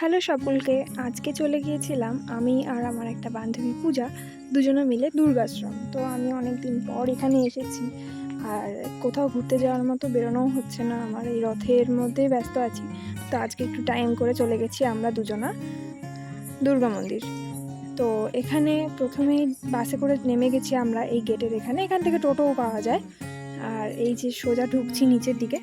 Hello সকলকে, আজকে চলে গিয়েছিলাম আমি আর আমার একটা বান্ধবী পূজা, দুজনে মিলে দুর্গাশ্রম। তো আমি অনেক দিন পর এখানে এসেছি। আর কোথাও ঘুরতে যাওয়ার মতো বেরোনোও হচ্ছে না, আমার এই রথের মধ্যে ব্যস্ত আছি। তো আজকে একটু টাইম করে চলে গেছি আমরা দুজনা দুর্গা মন্দির। তো এখানে প্রথমেই বাসে করে নেমে গেছি আমরা এই গেটের এখানে। এখান থেকে টোটোও পাওয়া যায়। আর এই যে সোজা ঢুকছি নিচের দিকে।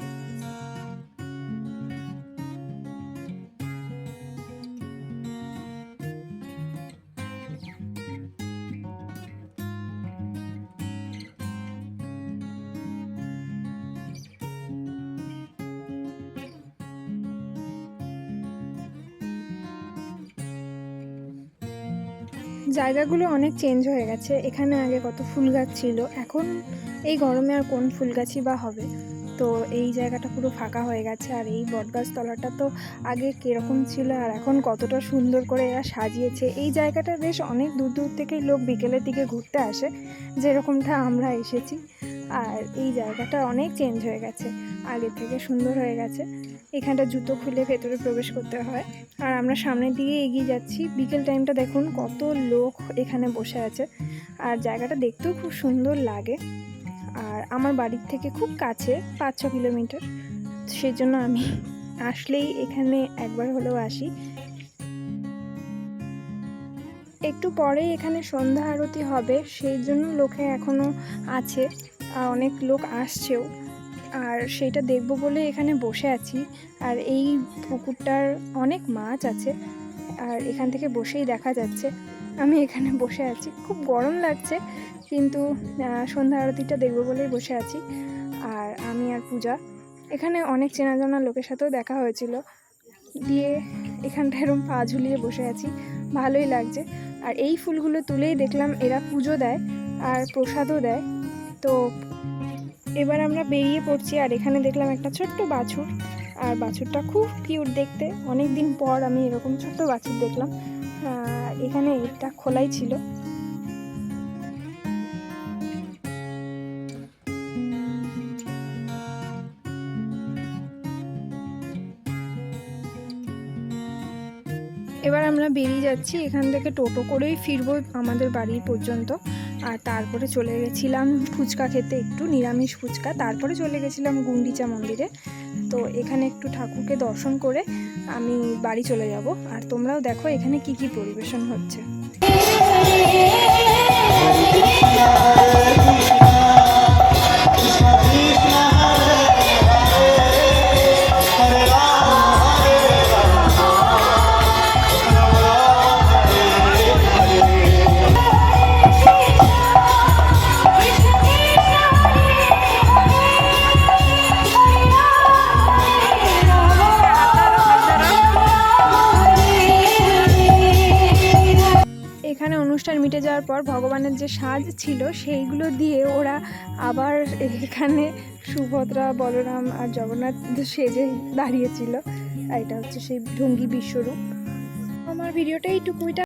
জায়গাগুলো অনেক চেঞ্জ হয়ে গেছে। এখানে আগে কত ফুল গাছ ছিল, এখন এই গরমে আর কোন ফুল গাছই বা হবে? তো এই জায়গাটা পুরো ফাঁকা হয়ে গেছে আর এই বটগাছ তলাটা তো আগে কীরকম ছিল আর এখন কতটা সুন্দর করে এরা সাজিয়েছে। এই জায়গাটা বেশ অনেক দূর দূর থেকেই লোক বিকেলের দিকে ঘুরতে আসে, যেরকমটা আমরা এসেছি। আর এই জায়গাটা অনেক চেঞ্জ হয়ে গেছে, আগে থেকে সুন্দর হয়ে গেছে। এখানটা জুতো খুলে ভেতরে প্রবেশ করতে হয়। আর আমরা সামনের দিকে এগিয়ে যাচ্ছি। বিকেল টাইমটা দেখুন, কত লোক এখানে বসে আছে। আর জায়গাটা দেখতেও খুব সুন্দর লাগে। আর আমার বাড়ির থেকে খুব কাছে পাঁচ ছ কিলোমিটার। সেই জন্য আমি আসলেই এখানে একবার হলেও আসি। একটু পরেই এখানে সন্ধ্যা আরতি হবে সেই জন্য লোকে এখনও আছে আর অনেক লোক আসছেও। আর সেটা দেখব বলে এখানে বসে আছি। আর এই পুকুরটার অনেক মাছ আছে, আর এখান থেকে বসেই দেখা যাচ্ছে। আমি এখানে বসে আছি। খুব গরম লাগছে কিন্তু সন্ধ্যা আরতিটা দেখব বলেই বসে আছি। আর আমি আর পূজা। এখানে অনেক চেনা জানা লোকের সাথেও দেখা হয়েছিল। দিয়ে এখানটা এরম পা ঝুলিয়ে বসে আছি। ভালোই লাগছে। আর এই ফুলগুলো তুলেই দেখলাম এরা পুজো দেয় আর প্রসাদও দেয়। তো এবার আমরা বেরিয়ে পড়ছি আর এখানে দেখলাম একটা ছোট্ট বাছুর। আর বাছুরটা খুব কিউট দেখতে। অনেক দিন পর আমি এরকম ছোট্ট বাছুর দেখলাম। এখানে এটা খোলাই ছিল। এবার আমরা বেরিয়ে যাচ্ছি, এখান থেকে টোটো করেই ফিরবো আমাদের বাড়ি পর্যন্ত। আর তারপরে চলে গেছিলাম ফুচকা খেতে, একটু নিরামিষ ফুচকা। তারপরে চলে গেছিলাম গুন্ডিচা মন্দিরে। তো এখানে একটু ঠাকুরকে দর্শন করে আমি বাড়ি চলে যাব। আর তোমরাও দেখো এখানে কি কি পরিবেশন হচ্ছে। অনুষ্ঠান মিটে যাওয়ার পর ভগবানের যে সাজ ছিল সেইগুলো দিয়ে ওরা আবার এখানে সুভদ্রা, বলরাম আর জগন্নাথ সেজে দাঁড়িয়েছিল। এটা হচ্ছে সেই ঢঙ্গি বিশ্বরূপ। আমার ভিডিওটা এইটুকুইটা